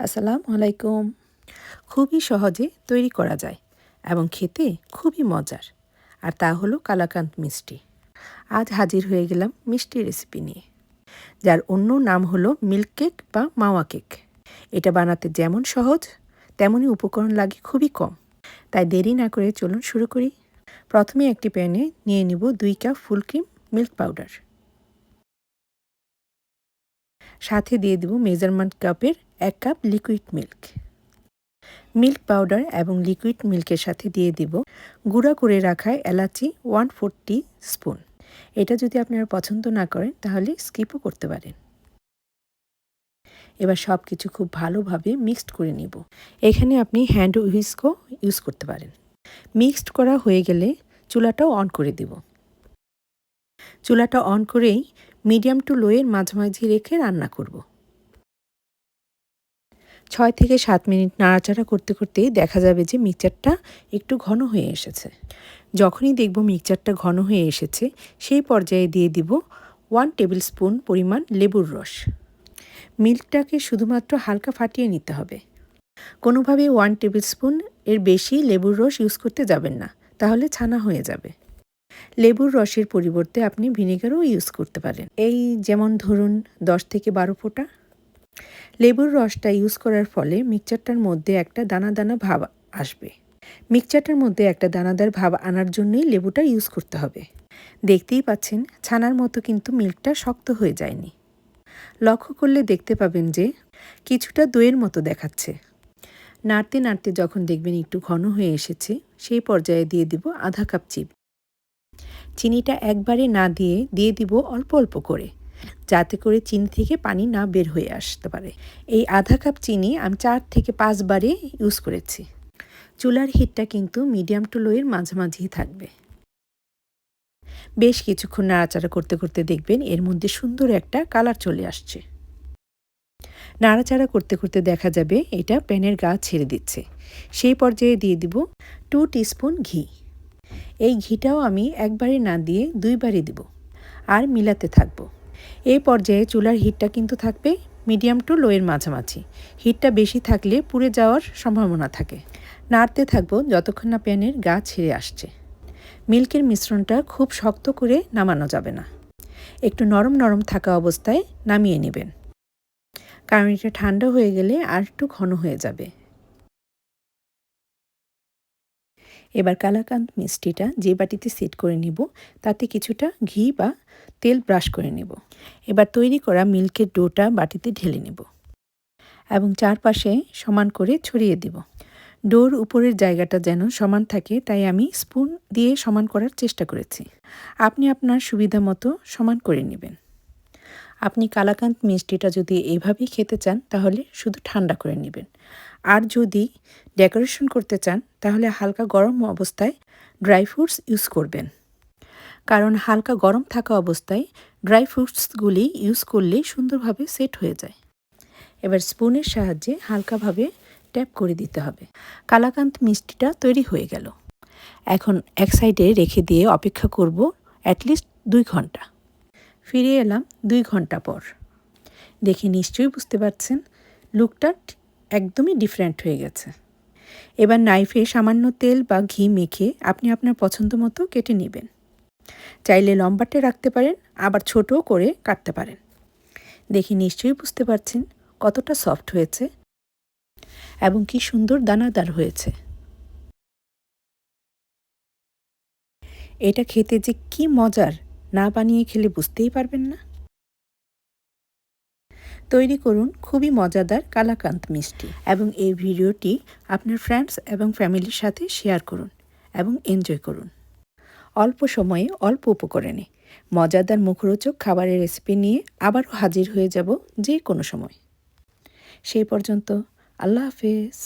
আসসালামু আলাইকুম। খুবই সহজে তৈরি করা যায় এবং খেতে খুবই মজার। আর তা হলো কালাকান্ত মিষ্টি। আজ হাজির হয়ে গেলাম মিষ্টি রেসিপি নিয়ে, যার অন্য নাম হলো মিল্ক কেক বা মাওয়া কেক এটা বানাতে যেমন সহজ তেমনই উপকরণ লাগে খুবই কম। তাই দেরি না করে চলুন শুরু করি। প্রথমে একটি প্যানে নিয়ে নিব দুই cup full cream milk powder সাথে দিয়ে দেব মেজারমেন্ট কাপের এক cup liquid milk milk powder এবং লিকুইড মিল্কের সাথে দিয়ে দিব গুঁড়া করে রাখা এলাচি ওয়ান ফোরটি স্পুন এটা যদি আপনারা পছন্দ না করেন, তাহলে স্কিপও করতে পারেন। এবার সব কিছু খুব ভালোভাবে মিক্সড করে নিব। এখানে আপনি হ্যান্ড হুইস্কও ইউজ করতে পারেন। মিক্সড করা হয়ে গেলে চুলাটাও অন করে দিব। চুলাটা অন করেই মিডিয়াম টু লোয়ের মাঝামাঝি রেখে রান্না করব। ছয় থেকে সাত মিনিট নাড়াচাড়া করতে করতেই দেখা যাবে যে মিক্সচারটা একটু ঘন হয়ে এসেছে। যখনই দেখব মিক্সচারটা ঘন হয়ে এসেছে, সেই পর্যায়ে দিয়ে দিব ওয়ান টেবিল স্পুন পরিমাণ লেবুর রস। মিল্কটাকে শুধুমাত্র হালকা ফাটিয়ে নিতে হবে। কোনোভাবে ওয়ান টেবিল স্পুন এর বেশি লেবুর রস ইউজ করতে যাবেন না, তাহলে ছানা হয়ে যাবে। লেবুর রসের পরিবর্তে আপনি ভিনেগারও ইউজ করতে পারেন। এই যেমন ধরুন, দশ থেকে বারো ফোঁটা। লেবুর রসটা ইউজ করার ফলে মিক্সচারটার মধ্যে একটা দানা দানা ভাব আসবে। মিক্সচারটার মধ্যে একটা দানাদার ভাব আনার জন্যই লেবুটা ইউজ করতে হবে। দেখতেই পাচ্ছেন, ছানার মতো কিন্তু মিল্কটা শক্ত হয়ে যায়নি। লক্ষ্য করলে দেখতে পাবেন যে, কিছুটা দইয়ের মতো দেখাচ্ছে। নাড়তে নাড়তে যখন দেখবেন একটু ঘন হয়ে এসেছে, সেই পর্যায়ে দিয়ে দিব আধা কাপ চিপ। চিনিটা একবারে না দিয়ে দিয়ে দিব অল্প অল্প করে, যাতে করে চিনি থেকে পানি না বের হয়ে আসতে পারে। এই আধা কাপ চিনি আমি চার থেকে পাঁচবারে ইউজ করেছি। চুলার হিটটা কিন্তু মিডিয়াম টু লোয়ের মাঝামাঝি থাকবে। বেশ কিছুক্ষণ নাড়াচাড়া করতে করতে দেখবেন এর মধ্যে সুন্দর একটা কালার চলে আসছে। নাড়াচাড়া করতে করতে দেখা যাবে এটা প্যানের গা ছেড়ে দিচ্ছে। সেই পর্যায়ে দিয়ে দিব টু টিস্পুন ঘি। এই ঘিটাও আমি একবারে না দিয়ে দুইবারই দিব আর মিলাতে থাকব। এই পর্যায়ে চুলার হিটটা কিন্তু থাকবে মিডিয়াম টু লোয়ের মাঝামাঝি। হিটটা বেশি থাকলে পুড়ে যাওয়ার সম্ভাবনা থাকে। নাড়তে থাকব যতক্ষণ না প্যানের গা ছিঁড়ে আসছে। মিল্কের মিশ্রণটা খুব শক্ত করে নামানো যাবে না। একটু নরম নরম থাকা অবস্থায় নামিয়ে নেবেন। কারণ এটা ঠান্ডা হয়ে গেলে আর একটু ঘন হয়ে যাবে। এবার কালাকান্ত মিষ্টিটা যে বাটিতে সেট করে নিব, তাতে কিছুটা ঘি বা তেল ব্রাশ করে নেব। এবার তৈরি করা মিল্কের ডোটা বাটিতে ঢেলে নেব এবং চারপাশে সমান করে ছড়িয়ে দেব। ডোর উপরের জায়গাটা যেন সমান থাকে, তাই আমি স্পুন দিয়ে সমান করার চেষ্টা করেছি। আপনি আপনার সুবিধা মতো সমান করে নেবেন। আপনি কালাকান্ত মিষ্টিটা যদি এভাবেই খেতে চান, তাহলে শুধু ঠান্ডা করে নেবেন। আর যদি ডেকোরেশন করতে চান, তাহলে হালকা গরম অবস্থায় ড্রাই ফ্রুটস ইউজ করবেন। কারণ হালকা গরম থাকা অবস্থায় ড্রাই ফ্রুটসগুলি ইউজ করলে সুন্দরভাবে সেট হয়ে যায়। এবার স্পুনের সাহায্যে হালকাভাবে ট্যাপ করে দিতে হবে। কালাকান্ত মিষ্টিটা তৈরি হয়ে গেল। এখন এক সাইডে রেখে দিয়ে অপেক্ষা করব অ্যাটলিস্ট দুই ঘণ্টা। ফিরে এলাম দুই ঘণ্টা পর। দেখে নিশ্চয়ই বুঝতে পারছেন, লুকটা একদমই ডিফারেন্ট হয়ে গেছে। এবার নাইফে সামান্য তেল বা ঘি মেখে আপনি আপনার পছন্দ মতো কেটে নেবেন। চাইলে লম্বাটে রাখতে পারেন, আবার ছোটও করে কাটতে পারেন। দেখে নিশ্চয়ই বুঝতে পারছেন কতটা সফট হয়েছে এবং কি সুন্দর দানাদার হয়েছে। এটা খেতে যে কি মজার, না বানিয়ে খেলে বুঝতেই পারবেন না। তৈরি করুন খুবই মজাদার কালাকান্ত মিষ্টি এবং এই ভিডিওটি আপনার ফ্রেন্ডস এবং ফ্যামিলির সাথে শেয়ার করুন এবং এনজয় করুন। অল্প সময়ে অল্প উপকরণে মজাদার মুখরোচক খাবারের রেসিপি নিয়ে আবারও হাজির হয়ে যাব যে কোনো সময়। সেই পর্যন্ত আল্লাহ হাফেজ।